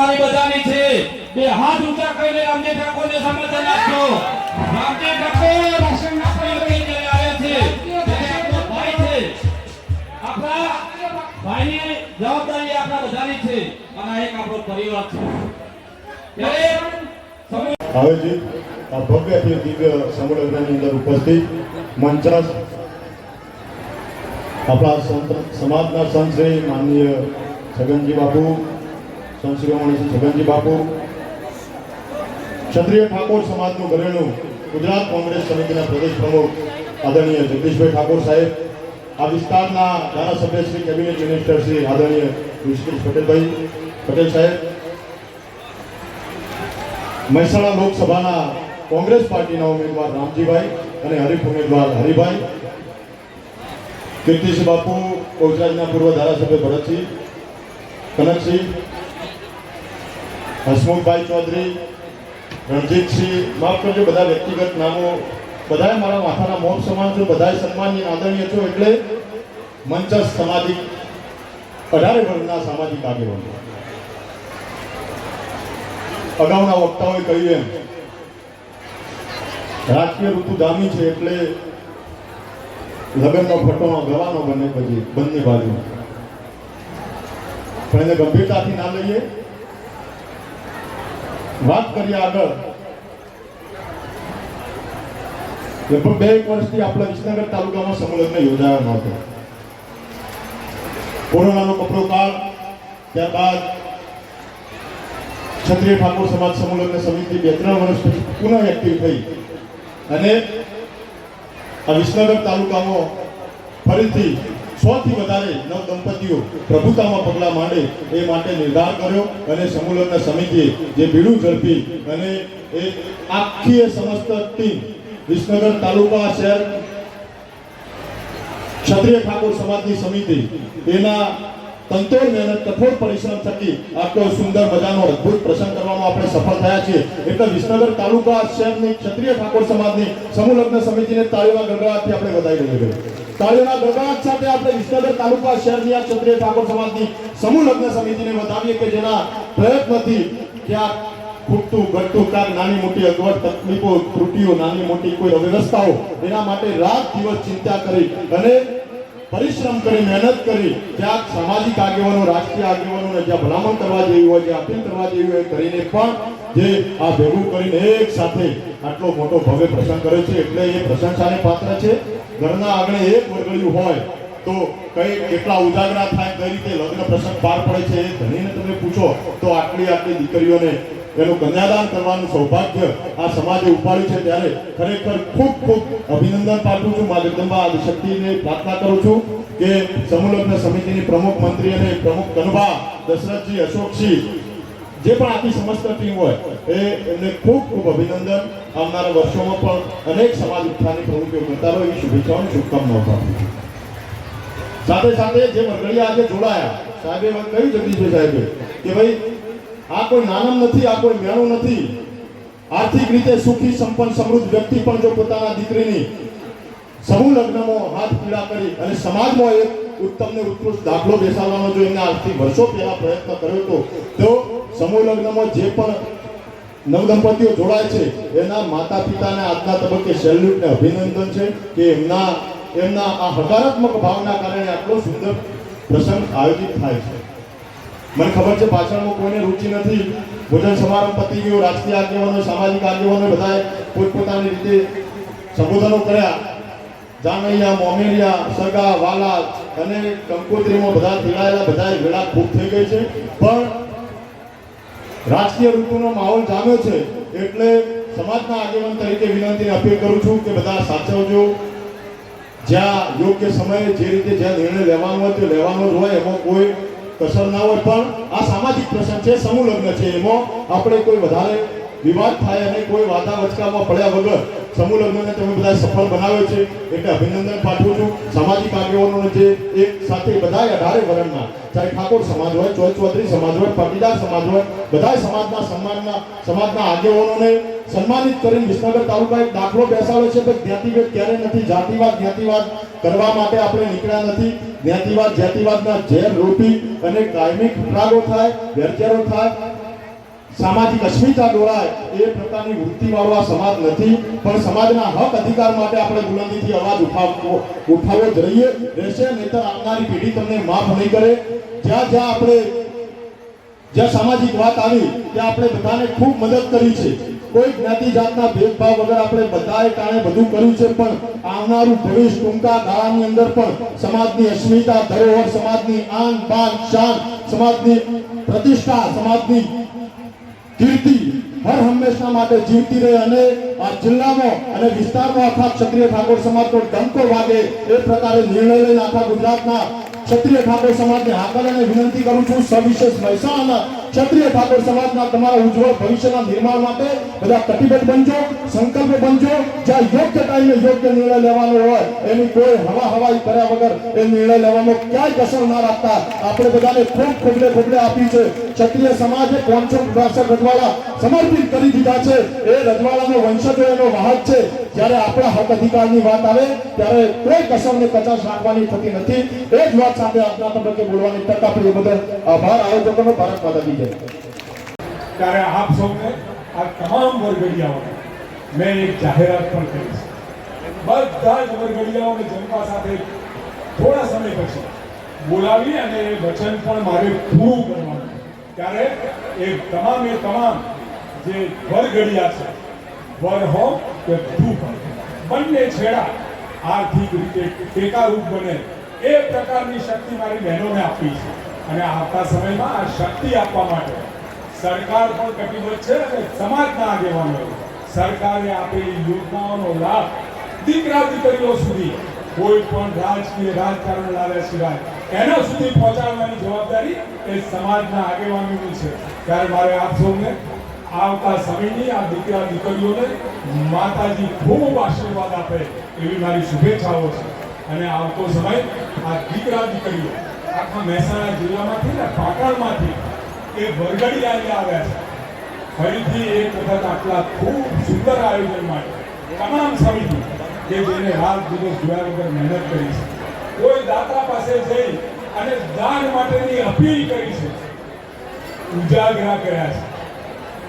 તમારી બધાની છે બે હાથ ઊંચા કરીને રામજી ઠાકોરને સમર્થન આપજો રામજી ઠાકોર રાશનના પ્રયોગી લઈને આવ્યા છે તે આપણો ભાઈ છે આપણા ભાઈની જવાબદારી આપણા બધાની છે અને આ એક આપણો પરિવાર છે ત્યારે સમૂહ આયોજિત આ ભવ્યથી દિવ્ય સંમેલનની અંદર ઉપસ્થિત મંચસ્થ આપણા સંત સમાજના સંત શ્રી માનનીય છગનજી બાપુ સંત શિરોમણી શ્રી છગનજી બાપુ, ક્ષત્રિય ઠાકોર સમાજનું ઘરેણું ગુજરાત કોંગ્રેસ સમિતિના પ્રદેશ પ્રમુખ આદરણીય જગદીશભાઈ ઠાકોર સાહેબ, આ વિસ્તારના ધારાસભ્ય શ્રી કેબિનેટ મિનિસ્ટર શ્રી આદરણીય ઋષિકેશ પટેલભાઈ પટેલ સાહેબ, મહેસાણા લોકસભાના કોંગ્રેસ પાર્ટીના ઉમેદવાર રામજીભાઈ અને હરીફ ઉમેદવાર હરિભાઈ, કીર્તિસિંહ બાપુ, કોચરાજના પૂર્વ ધારાસભ્ય ભરતસિંહ, કનકસિંહ હસમુખભાઈ ચૌધરી, રણજીતસિંહ, માફ કરજો, બધા વ્યક્તિગત નામો બધાએ મારા માથાના મોત સમાન છો બધાએ સન્માનની આદરણીય છો, એટલે મંચ સામાજિક, અઢારે વર્ગના સામાજિક આગેવાનો. અગાઉના વક્તાઓએ કહ્યું એમ, રાજકીય ઋતુ જામી છે એટલે લગ્નનો ફટો ગવાનો બને પછી બંને બાજુ પણ એને ગંભીરતાથી ના લઈએ વાત કરીએ આગળ. લગભગ બે એક વર્ષથી આપણા વિસનગર તાલુકામાં સંમેલન યોજાયો નહોતો. કોરોનાનો કપડો કાળ, ત્યારબાદ ક્ષત્રિય ઠાકોર સમાજ સંમેલન સમિતિ બે ત્રણ વર્ષ પછી પુનઃ એક્ટિવ થઈ. અને આ વિસનગર તાલુકામાં ફરીથી સો થી વધારે નવ દંપતીઓ પ્રભુતામાં પગલાં માંડે એ માટે નિર્ધાર કર્યો અને સમૂહ સમિતિએ જે બીડું ઝડપી અને એ આખી સમસ્ત ટીમ વિસનગર તાલુકા શહેર ક્ષત્રિય ઠાકોર સમાજની સમિતિ એના તંતોર મહેનત, કઠોર પરિશ્રમ થકી આટલો સુંદર મજાનો અદ્ભુત પ્રસંગ કરવામાં આપણે સફળ થયા છીએ. એટલે વિસનગર તાલુકા શહેરની ક્ષત્રિય ઠાકોર સમાજની સમૂહ સમિતિને તાળીમાં ગણગણાટથી આપણે વધાવી લઈએ તાળીઓના ગણગણાટ સાથે આપણે વિસનગર તાલુકા શહેરની આ ક્ષત્રિય ઠાકોર સમાજની સમૂહ લગ્ન સમિતિને બતાવીએ કે જેના પ્રયત્નથી ક્યાંક ખૂટતું, ઘટતું, ક્યાંક નાની મોટી અગવડ, તકલીફો, ત્રુટીઓ, નાની મોટી કોઈ અવ્યવસ્થાઓ, એના માટે રાત દિવસ ચિંતા કરી અને પરિશ્રમ કરી, મહેનત કરી જ્યાં સામાજિક આગેવાનો રાજકીય આગેવાનોને જ્યાં ભલામણ કરવા જેવી હોય, જ્યાં અપીલ કરવા જેવી હોય, કરીને પણ જે આ ભેગું કરીને એક સાથે આટલો મોટો ભવ્ય પ્રસંગ કર્યો છે. એટલે એ પ્રશંસાને પાત્ર છે. ઘરના આંગણે એક વરગડ્યું હોય તો કઈ કેટલા ઉજાગરા થાય, કઈ રીતે લગ્ન પ્રસંગ પાર પડે છે એ ધણીને તમે પૂછો તો આટલી આટલી દીકરીઓને એનું કન્યાદાન કરવાનું સૌભાગ્ય આ સમાજે ઉપાડ્યું છે. ત્યારે ખરેખર ખૂબ ખૂબ અભિનંદન પાઠવું છું. મા જગદંબા શક્તિને પ્રાર્થના કરું છું કે સમૂહલગ્ન સમિતિની પ્રમુખ મંત્રી અને પ્રમુખ કનબા દશરથજી અશોકસિંહ જે પણ આખી સમસ્ત ટીમ હોય, એ એમને ખૂબ ખૂબ અભિનંદન. આવનારા વર્ષોમાં પણ અનેક સમાજ ઉત્થાનની પ્રવૃત્તિઓ કરતા રહો. એવી શુભેચ્છાઓની શુભકામનાઓ પાઠવું છું. સાથે સાથે જે મંડળીયા આજે જોડાયા, સાહેબે કહ્યું જગદીશભાઈ સાહેબે, કે ભાઈ, આ કોઈ નાનમ નથી, આ કોઈ મેણું નથી. આર્થિક રીતે સુખી, સંપન્ન, સમૃદ્ધ વ્યક્તિ પણ જો પોતાના દીકરીની સમૂહ લગ્નમાં હાથ પીડા કરી અને સમાજમાં એક ઉત્તમ ને ઉત્કૃષ્ટ દાખલો બેસાડવાનો જો એમને આજથી વર્ષો પહેલા પ્રયત્ન કર્યો હતો તો સમૂહ લગ્નમાં જે પણ નવદંપતીઓ જોડાય છે, એના માતા પિતાને આજના તબક્કે સેલ્યુટ ને અભિનંદન છે કે એમના એમના આ હકારાત્મક ભાવના કારણે આટલો સુંદર પ્રસંગ આયોજિત થાય છે. મને ખબર છે પાછળમાં કોઈને રુચિ નથી. ભોજન સમારંભ પતી ગયો રાજકીય આગેવાનો, સામાજિક આગેવાનો બધાએ પોતપોતાની રીતે સંબોધનો કર્યા. જાનૈયા, મોમેરિયા, સગા, વાલા અને કંકોત્રીમાં બધા જોડાયેલા બધા વેળા ખૂબ થઈ ગઈ છે. પણ રાજકીય ઋતુનો માહોલ જામ્યો છે એટલે સમાજના આગેવાન તરીકે વિનંતીને અપીલ કરું છું કે બધા સાચવજો. જ્યાં યોગ્ય સમયે જે રીતે જ્યાં નિર્ણય લેવાનો હોય તે લેવાનો જ હોય, એમાં કોઈ કસર ના હોય. પણ આ સામાજિક પ્રસંગ છે, સમૂહ લગ્ન છે. એમાં આપણે કોઈ વધારે વિવાદ થાય અને કોઈ વાતા વચકામાં પડ્યા વગર સમૂહ લગ્નને તમે બધા સફળ બનાવ્યો છે, એટલે અભિનંદન પાઠવું છું. સામાજિક આગેવાનોને જે એક સાથે બધા અઢારે વર્ણના, ચાહે ઠાકોર સમાજ હોય, ચોય ચૌધરી સમાજ હોય, પાટીદાર સમાજ હોય બધા સમાજના સન્માનના, સમાજના આગેવાનોને સન્માનિત કરીને વિસનગર તાલુકા એક દાખલો બેસાડ્યો છે કે જ્ઞાતિભેદ ક્યારે નથી, જાતિવાદ, જ્ઞાતિવાદ કરવા માટે આપણે નીકળ્યા નથી. જ્ઞાતિવાદ જાતિવાદના ઝેર રોપી અને કાયમી ખટરાગો થાય વેરચેરો થાય સામાજિક અસ્મિતા દોરાય એ પ્રકારની વૃત્તિવાળો આ સમાજ નથી, પણ સમાજના હક અધિકાર માટે આપણે બુલંદીથી અવાજ ઉઠાવવો ઉઠાવવો જ રહીએ. રહેશે નહીતર આવનારી પેઢી તમને માફ નહીં કરે. જ્યાં જ્યાં આપણે, જ્યાં સામાજિક વાત આવી, ત્યાં આપણે બધાને ખૂબ મદદ કરી છે. કોઈ જ્ઞાતિ જાતના ભેદભાવ વગર આપણે બધાએ કારણે બધું કર્યું છે, પણ આવનારું ભવિષ્ય ટૂંકા ગાળાની અંદર પણ સમાજની અસ્મિતા, ધરોહર, સમાજની આન બાન શાન સમાજની પ્રતિષ્ઠા, સમાજની કીર્તિ હર હંમેશા માટે જીવતી રહે અને આ જિલ્લામાં અને વિસ્તારમાં આખા ક્ષત્રિય ઠાકોર પર ડંકો વાગે એ પ્રકારે નિર્ણય લઈને આખા ગુજરાતના ક્ષત્રિય ઠાકોર સમાજને હાકલ અને વિનંતી કરું છું. સવિશેષ મહેસાણા ક્ષત્રિય ઠાકોર સમાજના તમારા ઉજ્જવળ ભવિષ્યના નિર્માણ માટે બધા કટિબદ્ધ બનજો, સંકલ્પ બનજો. જ્યાં યોગ્ય ટાઈમે યોગ્ય નિર્ણય લેવાનો હોય, એની કોઈ હવા હવાઈ કર્યા વગર એ નિર્ણય લેવામાં ક્યાંય કસર ના રાખતા. આપણે બધાને ખૂબ ખોબલે ખોબલે આપી છે. ક્ષત્રિય સમાજે પાંચસો બાસઠ રજવાડા સમર્પિત કરી દીધા છે. એ રજવાડાનો વંશજો એનો વાહક છે. જ્યારે આપણા હક અધિકારની વાત આવે, ત્યારે કોઈ કસરને કચાશ રાખવાની થતી નથી. એ જ વાત સાથે આજના તબક્કે બોલવાની તક આપણી બદલ આભાર. આયોજકોનો ભારત માતા જય ત્યારે આપ સૌને આ તમામ વરઘડિયાઓને મેં એક જાહેરાત પણ કરી છે. બધા જ વરઘડિયાઓને જનતા સાથે થોડા સમય પછી બોલાવી અને એ વચન પણ મારે પૂરું કરવાનું ત્યારે એ તમામ એ તમામ જે વરઘડિયા છે, વર હો કે ધૂપ બંને છેડા આર્થિક રીતે ટેકારૂપ બને એ પ્રકારની શક્તિ મારી બહેનોને આપી છે. અને આવતા સમયમાં આ શક્તિ આપવા માટે સરકાર પણ કટિબદ્ધ છે અને સમાજના આગેવાનો સરકારે આપેલી યોજનાઓનો લાભ દીકરા દીકરીઓ સુધી કોઈ પણ રાજકીય રાજકારણ લાવ્યા સિવાય એના સુધી પહોંચાડવાની જવાબદારી એ સમાજના આગેવાનોની છે. ત્યારે મારે આપ સૌને આવતા સમયની આ દીકરા દીકરીઓને માતાજી ખૂબ આશીર્વાદ આપે એવી મારી શુભેચ્છાઓ છે. અને આવતો સમય આ દીકરા દીકરીઓ આખા મહેસાણા જિલ્લામાંથી ને પાટણમાંથી એ વરગડી આવી આવ્યા છે. ફરીથી એક વખત આટલા ખૂબ સુંદર આયોજન માટે, તમામ સમિતિ કે જેને રાત દિવસ જોયા વગર મહેનત કરી છે. કોઈ દાતા પાસે જઈ અને દાન માટેની અપીલ કરી છે. ઉજાગરા કર્યા છે.